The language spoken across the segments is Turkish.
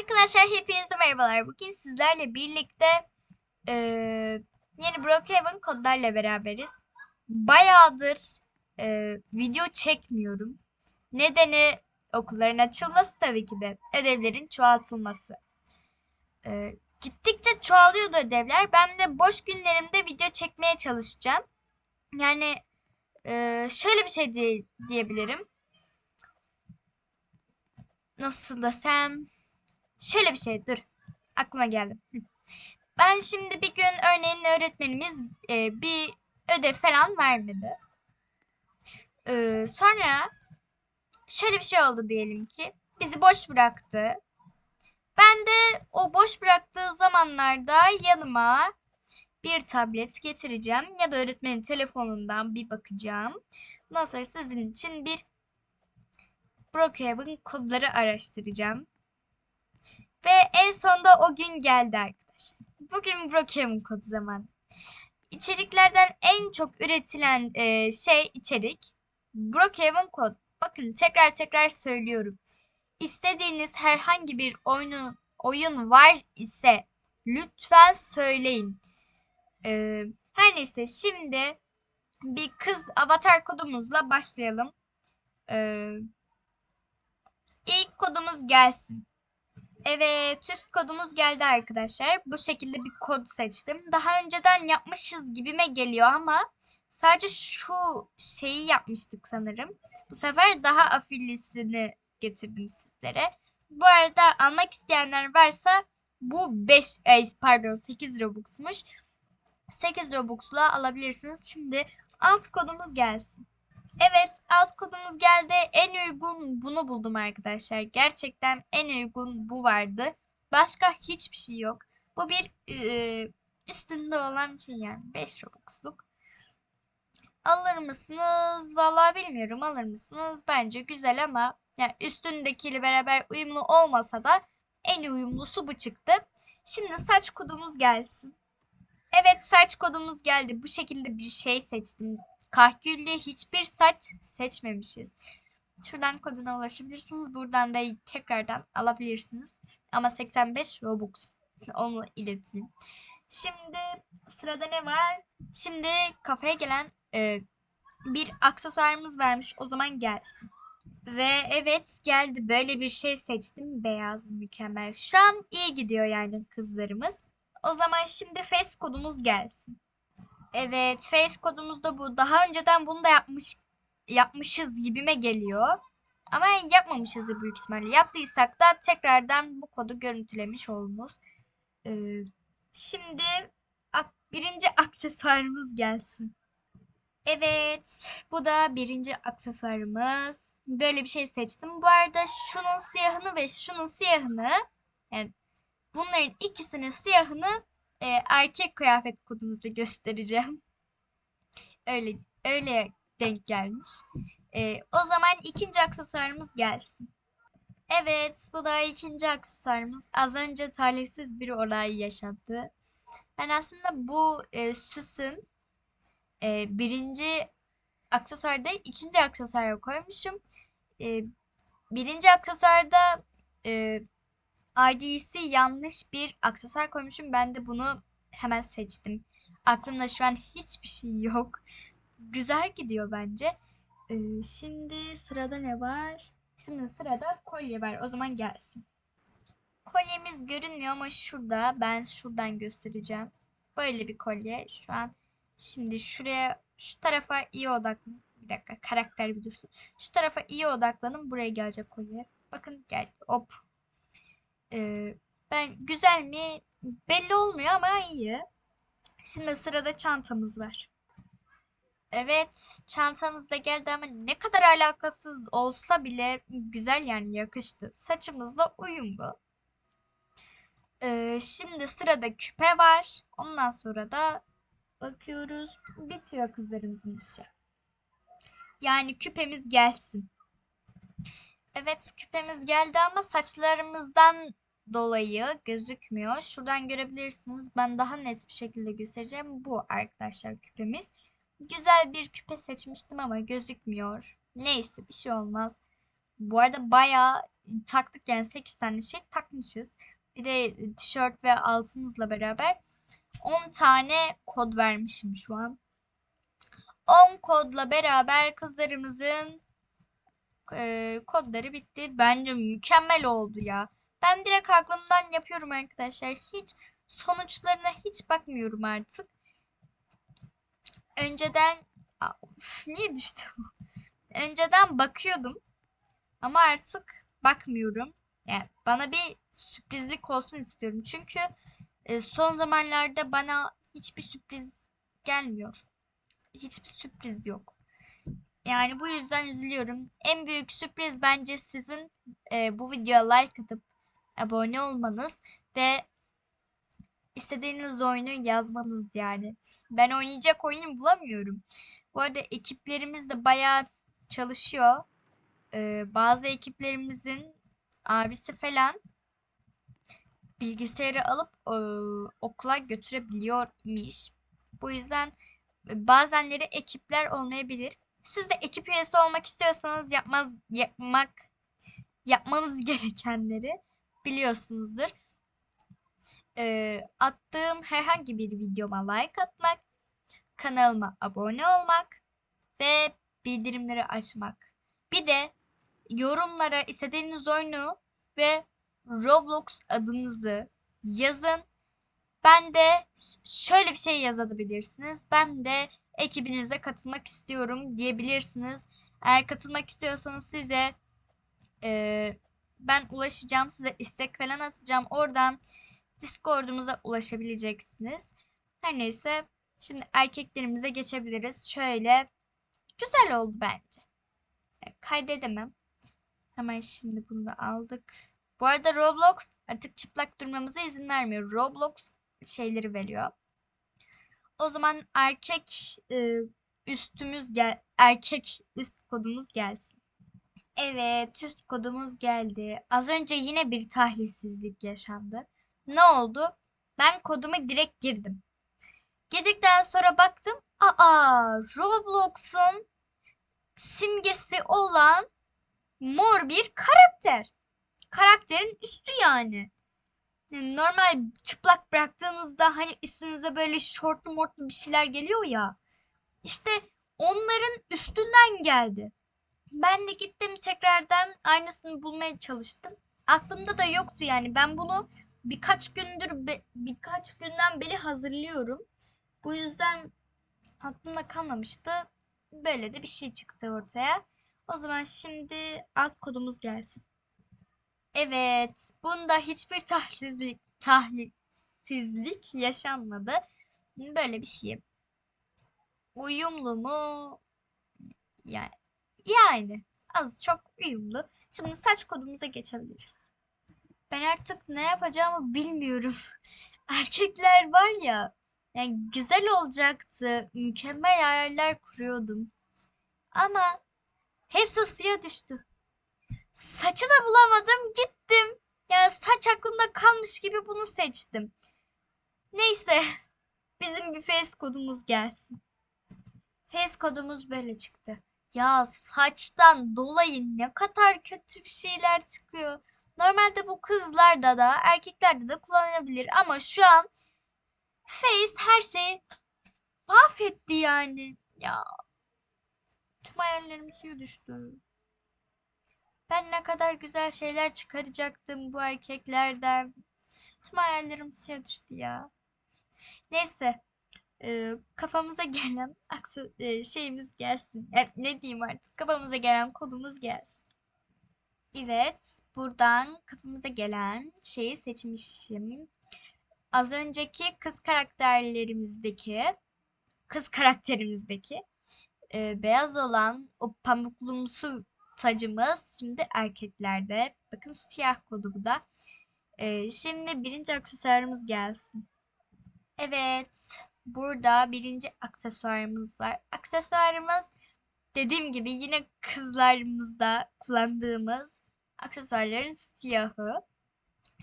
Arkadaşlar hepinize merhabalar. Bugün sizlerle birlikte eee, yeni Brookhaven kodlarla beraberiz. Bayağıdır eee, video çekmiyorum. Nedeni okulların açılması tabii ki de. Ödevlerin çoğaltılması. Eee, gittikçe çoğalıyordu ödevler. Ben de boş günlerimde video çekmeye çalışacağım. Yani eee, şöyle bir şey diye- diyebilirim. Nasıl desem... Şöyle bir şey dur. Aklıma geldi. Ben şimdi bir gün örneğin öğretmenimiz e, bir ödev falan vermedi. Ee, sonra şöyle bir şey oldu diyelim ki. Bizi boş bıraktı. Ben de o boş bıraktığı zamanlarda yanıma bir tablet getireceğim. Ya da öğretmenin telefonundan bir bakacağım. Ondan sonra sizin için bir Brookhaven kodları araştıracağım. Ve en sonunda o gün geldi arkadaşlar. Bugün Brookhaven kodu zamanı. İçeriklerden en çok üretilen e, şey içerik Brookhaven kod. Bakın tekrar tekrar söylüyorum. İstediğiniz herhangi bir oyunu, oyun var ise lütfen söyleyin. E, her neyse şimdi bir kız avatar kodumuzla başlayalım. E, ilk kodumuz gelsin. Evet, üst kodumuz geldi arkadaşlar. Bu şekilde bir kod seçtim. Daha önceden yapmışız gibime geliyor ama sadece şu şeyi yapmıştık sanırım. Bu sefer daha afillisini getirdim sizlere. Bu arada almak isteyenler varsa bu 5 pardon 8 Robux'muş. 8 Robux'la alabilirsiniz. Şimdi alt kodumuz gelsin. Evet, alt kodumuz geldi. En uygun bunu buldum arkadaşlar. Gerçekten en uygun bu vardı. Başka hiçbir şey yok. Bu bir e, üstünde olan şey yani 5 Robux'luk. Alır mısınız? Vallahi bilmiyorum. Alır mısınız? Bence güzel ama yani üstündekiyle beraber uyumlu olmasa da en uyumlusu bu çıktı. Şimdi saç kodumuz gelsin. Evet saç kodumuz geldi. Bu şekilde bir şey seçtim. Kahküllü hiçbir saç seçmemişiz. Şuradan koduna ulaşabilirsiniz. Buradan da tekrardan alabilirsiniz. Ama 85 Robux. Onu ileteyim. Şimdi sırada ne var? Şimdi kafaya gelen e, bir aksesuarımız varmış. O zaman gelsin. Ve evet geldi. Böyle bir şey seçtim. Beyaz mükemmel. Şu an iyi gidiyor yani kızlarımız. O zaman şimdi face kodumuz gelsin. Evet, face kodumuz da bu. Daha önceden bunu da yapmış yapmışız gibime geliyor. Ama yapmamışız da büyük ihtimalle. Yaptıysak da tekrardan bu kodu görüntülemiş oluruz. Ee, şimdi birinci aksesuarımız gelsin. Evet, bu da birinci aksesuarımız. Böyle bir şey seçtim. Bu arada şunun siyahını ve şunun siyahını yani bunların ikisinin siyahını e, erkek kıyafet kodumuzu göstereceğim. Öyle öyle denk gelmiş. E, o zaman ikinci aksesuarımız gelsin. Evet, bu da ikinci aksesuarımız. Az önce talihsiz bir olay yaşadı. Ben aslında bu e, süsün e, birinci aksesuar ikinci aksesuara koymuşum. E, birinci aksesuarda e, ID'si yanlış bir aksesuar koymuşum. Ben de bunu hemen seçtim. Aklımda şu an hiçbir şey yok. Güzel gidiyor bence. Ee, şimdi sırada ne var? Şimdi sırada kolye var. O zaman gelsin. Kolyemiz görünmüyor ama şurada. Ben şuradan göstereceğim. Böyle bir kolye. Şu an şimdi şuraya şu tarafa iyi odaklanın. Bir dakika karakter bir dursun. Şu tarafa iyi odaklanın. Buraya gelecek kolye. Bakın geldi. Hop. Ee, ben güzel mi belli olmuyor ama iyi. Şimdi sırada çantamız var. Evet, çantamız da geldi ama ne kadar alakasız olsa bile güzel yani yakıştı. Saçımızla uyumlu. Ee, şimdi sırada küpe var. Ondan sonra da bakıyoruz. Bitiyor kızlarımızın işi. Yani küpemiz gelsin. Evet küpemiz geldi ama saçlarımızdan dolayı gözükmüyor. Şuradan görebilirsiniz. Ben daha net bir şekilde göstereceğim. Bu arkadaşlar küpemiz. Güzel bir küpe seçmiştim ama gözükmüyor. Neyse bir şey olmaz. Bu arada bayağı taktık yani 8 tane şey takmışız. Bir de tişört ve altımızla beraber 10 tane kod vermişim şu an. 10 kodla beraber kızlarımızın e, kodları bitti. Bence mükemmel oldu ya. Ben direkt aklımdan yapıyorum arkadaşlar. Hiç sonuçlarına hiç bakmıyorum artık. Önceden of, niye düştü? Önceden bakıyordum. Ama artık bakmıyorum. Yani bana bir sürprizlik olsun istiyorum. Çünkü e, son zamanlarda bana hiçbir sürpriz gelmiyor. Hiçbir sürpriz yok. Yani bu yüzden üzülüyorum. En büyük sürpriz bence sizin e, bu videoya like atıp abone olmanız ve istediğiniz oyunu yazmanız yani. Ben oynayacak oyun bulamıyorum. Bu arada ekiplerimiz de bayağı çalışıyor. Ee, bazı ekiplerimizin abisi falan bilgisayarı alıp e, okula götürebiliyormuş. Bu yüzden e, bazenleri ekipler olmayabilir. Siz de ekip üyesi olmak istiyorsanız yapmaz yapmak yapmanız gerekenleri biliyorsunuzdur. Ee, attığım herhangi bir videoma like atmak, kanalıma abone olmak ve bildirimleri açmak. Bir de yorumlara istediğiniz oyunu ve Roblox adınızı yazın. Ben de şöyle bir şey yazabilirsiniz. Ben de ekibinize katılmak istiyorum diyebilirsiniz. Eğer katılmak istiyorsanız size e, ben ulaşacağım. Size istek falan atacağım. Oradan Discord'umuza ulaşabileceksiniz. Her neyse şimdi erkeklerimize geçebiliriz. Şöyle güzel oldu bence. Kaydedemem. Hemen şimdi bunu da aldık. Bu arada Roblox artık çıplak durmamıza izin vermiyor. Roblox şeyleri veriyor. O zaman erkek e, üstümüz gel erkek üst kodumuz gelsin. Evet, üst kodumuz geldi. Az önce yine bir tahlilsizlik yaşandı. Ne oldu? Ben kodumu direkt girdim. Girdikten sonra baktım. Aa, Roblox'un simgesi olan mor bir karakter. Karakterin üstü yani. yani. Normal çıplak bıraktığınızda hani üstünüze böyle şortlu mortlu bir şeyler geliyor ya. İşte onların üstünden geldi. Ben de gittim tekrardan aynısını bulmaya çalıştım. Aklımda da yoktu yani. Ben bunu birkaç gündür be, birkaç günden beri hazırlıyorum. Bu yüzden aklımda kalmamıştı. Böyle de bir şey çıktı ortaya. O zaman şimdi alt kodumuz gelsin. Evet, bunda hiçbir tahlilsizlik, tahlilsizlik yaşanmadı. Böyle bir şey. Uyumlu mu? Yani, yani az çok uyumlu. Şimdi saç kodumuza geçebiliriz. Ben artık ne yapacağımı bilmiyorum. Erkekler var ya, yani güzel olacaktı. Mükemmel hayaller kuruyordum. Ama hepsi suya düştü. Saçı da bulamadım. Gittim. Yani saç aklımda kalmış gibi bunu seçtim. Neyse. Bizim bir face kodumuz gelsin. Face kodumuz böyle çıktı. Ya saçtan dolayı ne kadar kötü bir şeyler çıkıyor. Normalde bu kızlarda da erkeklerde de kullanılabilir ama şu an Face her şeyi mahvetti yani. Ya tüm hayallerim suya düştü. Ben ne kadar güzel şeyler çıkaracaktım bu erkeklerden. Tüm hayallerim suya düştü ya. Neyse. E, kafamıza gelen aksı, e, şeyimiz gelsin. E, ne diyeyim artık? Kafamıza gelen kodumuz gelsin. Evet. Buradan kafamıza gelen şeyi seçmişim. Az önceki kız karakterlerimizdeki kız karakterimizdeki e, beyaz olan o pamuklumsu tacımız şimdi erkeklerde. Bakın siyah kodu bu da. Ee, şimdi birinci aksesuarımız gelsin. Evet. Burada birinci aksesuarımız var. Aksesuarımız dediğim gibi yine kızlarımızda kullandığımız aksesuarların siyahı.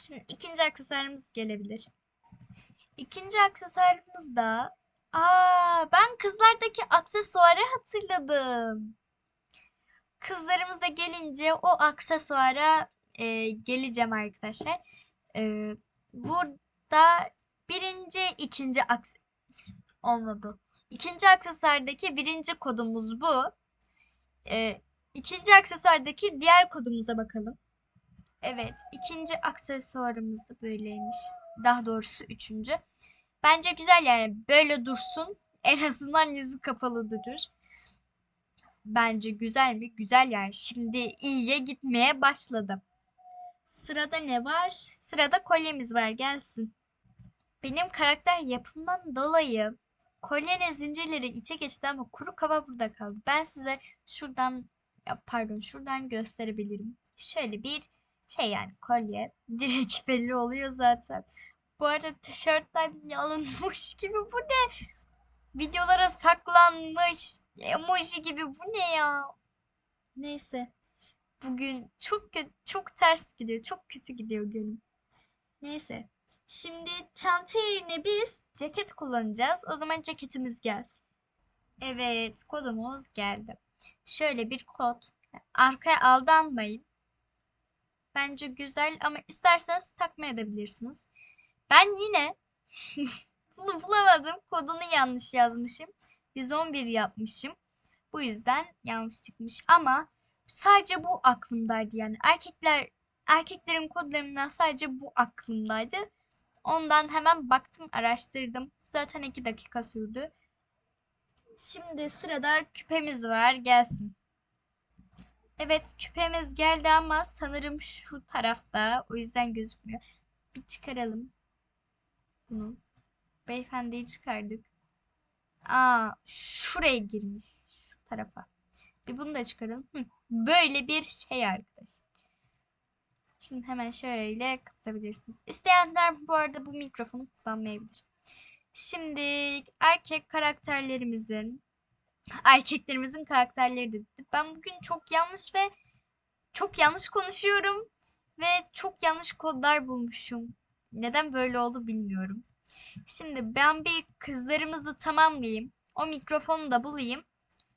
Şimdi ikinci aksesuarımız gelebilir. İkinci aksesuarımız da Aa, ben kızlardaki aksesuarı hatırladım. kızlarımıza gelince o aksesuara e, geleceğim arkadaşlar. E, burada birinci, ikinci aks olmadı. İkinci aksesuardaki birinci kodumuz bu. E, ikinci aksesuardaki diğer kodumuza bakalım. Evet, ikinci aksesuarımız da böyleymiş. Daha doğrusu üçüncü. Bence güzel yani böyle dursun. En azından yüzü kapalı durur. Bence güzel mi? Güzel yani. Şimdi iyiye gitmeye başladı. Sırada ne var? Sırada kolyemiz var. Gelsin. Benim karakter yapımdan dolayı kolyenin zincirleri içe geçti ama kuru kaba burada kaldı. Ben size şuradan ya pardon şuradan gösterebilirim. Şöyle bir şey yani kolye. Direkt belli oluyor zaten. Bu arada tişörtten alınmış gibi bu ne? Videolara saklanmış emoji gibi bu ne ya? Neyse. Bugün çok kötü, çok ters gidiyor. Çok kötü gidiyor günüm. Neyse. Şimdi çanta yerine biz ceket kullanacağız. O zaman ceketimiz gelsin. Evet, kodumuz geldi. Şöyle bir kod. Arkaya aldanmayın. Bence güzel ama isterseniz takma edebilirsiniz. Ben yine bunu bulamadım. Kodunu yanlış yazmışım. 111 yapmışım. Bu yüzden yanlış çıkmış ama sadece bu aklımdaydı yani. Erkekler erkeklerin kodlarından sadece bu aklımdaydı. Ondan hemen baktım, araştırdım. Zaten 2 dakika sürdü. Şimdi sırada küpemiz var. Gelsin. Evet küpemiz geldi ama sanırım şu tarafta. O yüzden gözükmüyor. Bir çıkaralım. Bunu. Beyefendiyi çıkardık. Aa, şuraya girmiş. Şu tarafa. Bir bunu da çıkaralım. Hı, böyle bir şey arkadaşlar. Şimdi hemen şöyle kapatabilirsiniz. İsteyenler bu arada bu mikrofonu kullanmayabilir. Şimdi erkek karakterlerimizin erkeklerimizin karakterleri de ben bugün çok yanlış ve çok yanlış konuşuyorum ve çok yanlış kodlar bulmuşum. Neden böyle oldu bilmiyorum. Şimdi ben bir kızlarımızı tamamlayayım. O mikrofonu da bulayım.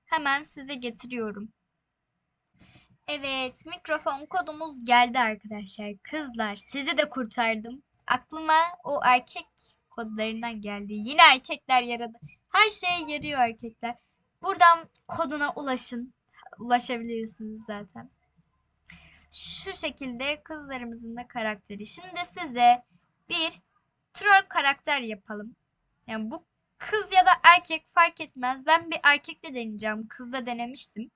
Hemen size getiriyorum. Evet, mikrofon kodumuz geldi arkadaşlar. Kızlar, sizi de kurtardım. Aklıma o erkek kodlarından geldi. Yine erkekler yaradı. Her şeye yarıyor erkekler. Buradan koduna ulaşın. Ulaşabilirsiniz zaten. Şu şekilde kızlarımızın da karakteri. Şimdi size bir troll karakter yapalım. Yani bu kız ya da erkek fark etmez. Ben bir erkekle deneyeceğim. Kızla denemiştim.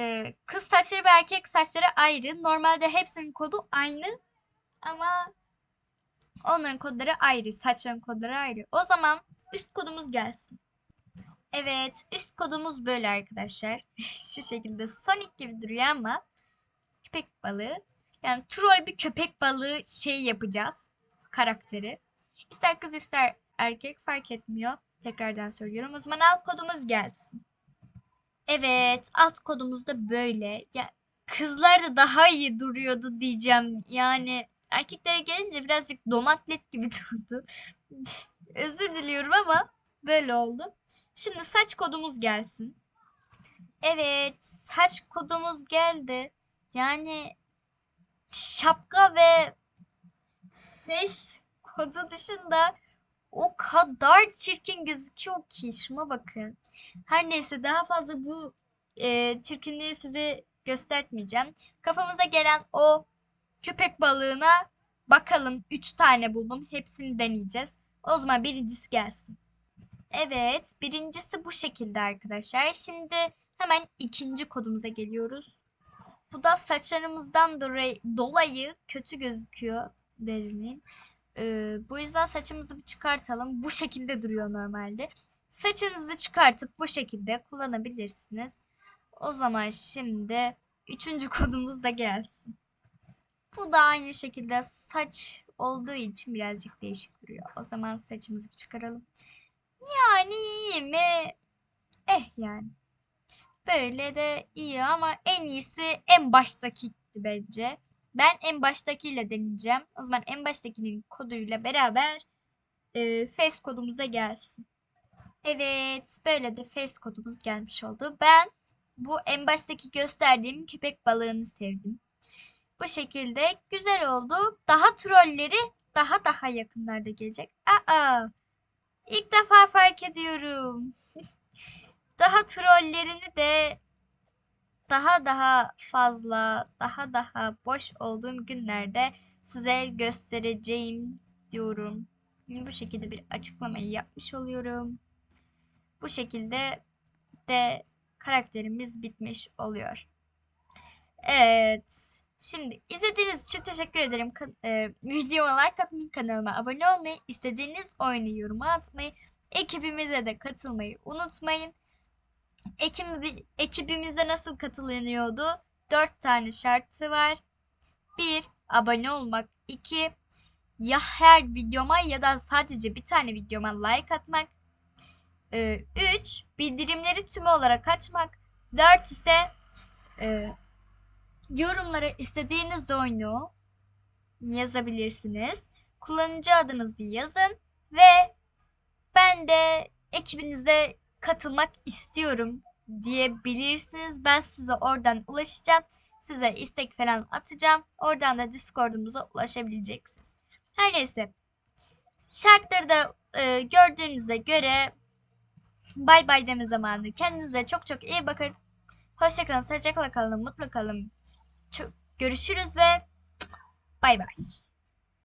Ee, kız saçları ve erkek saçları ayrı. Normalde hepsinin kodu aynı. Ama onların kodları ayrı. Saçların kodları ayrı. O zaman üst kodumuz gelsin. Evet, üst kodumuz böyle arkadaşlar. Şu şekilde Sonic gibi duruyor ama köpek balığı. Yani troll bir köpek balığı şey yapacağız. Karakteri. İster kız ister erkek fark etmiyor. Tekrardan söylüyorum. O zaman alt kodumuz gelsin. Evet, alt kodumuz da böyle. Ya kızlar da daha iyi duruyordu diyeceğim. Yani erkeklere gelince birazcık donatlet gibi durdu. Özür diliyorum ama böyle oldu. Şimdi saç kodumuz gelsin. Evet, saç kodumuz geldi. Yani şapka ve face kodu dışında o kadar çirkin gözüküyor ki şuna bakın. Her neyse daha fazla bu e, çirkinliği size göstermeyeceğim. Kafamıza gelen o köpek balığına bakalım. 3 tane buldum. Hepsini deneyeceğiz. O zaman birincisi gelsin. Evet, birincisi bu şekilde arkadaşlar. Şimdi hemen ikinci kodumuza geliyoruz. Bu da saçlarımızdan dolayı kötü gözüküyor Dejli'nin. Ee, bu yüzden saçımızı bir çıkartalım. Bu şekilde duruyor normalde. Saçınızı çıkartıp bu şekilde kullanabilirsiniz. O zaman şimdi üçüncü kodumuz da gelsin. Bu da aynı şekilde saç olduğu için birazcık değişik duruyor. O zaman saçımızı bir çıkaralım. Yani iyi mi? Eh yani. Böyle de iyi ama en iyisi en baştakiydi bence. Ben en baştakiyle deneyeceğim. O zaman en baştakinin koduyla beraber e, face kodumuza gelsin. Evet böyle de face kodumuz gelmiş oldu. Ben bu en baştaki gösterdiğim köpek balığını sevdim. Bu şekilde güzel oldu. Daha trolleri daha daha yakınlarda gelecek. Aa, ilk defa fark ediyorum. daha trollerini de daha daha fazla, daha daha boş olduğum günlerde size göstereceğim diyorum. Bu şekilde bir açıklamayı yapmış oluyorum. Bu şekilde de karakterimiz bitmiş oluyor. Evet. Şimdi izlediğiniz için teşekkür ederim. Ka- e, videoma like atmayı, kanalıma abone olmayı, istediğiniz oyunu yoruma atmayı, ekibimize de katılmayı unutmayın. Ekibi, ekibimize nasıl katılınıyordu? 4 tane şartı var. 1. Abone olmak. 2. Ya her videoma ya da sadece bir tane videoma like atmak. 3. Bildirimleri tümü olarak açmak. 4 ise e, yorumlara istediğiniz oyunu yazabilirsiniz. Kullanıcı adınızı yazın ve ben de ekibinize katılmak istiyorum diyebilirsiniz. Ben size oradan ulaşacağım. Size istek falan atacağım. Oradan da Discord'umuza ulaşabileceksiniz. Her neyse. Şartları da e, gördüğünüze göre bay bay deme zamanı. Kendinize çok çok iyi bakın. Hoşçakalın, sağlıcakla kalın, mutlu kalın. Çok, görüşürüz ve bay bay.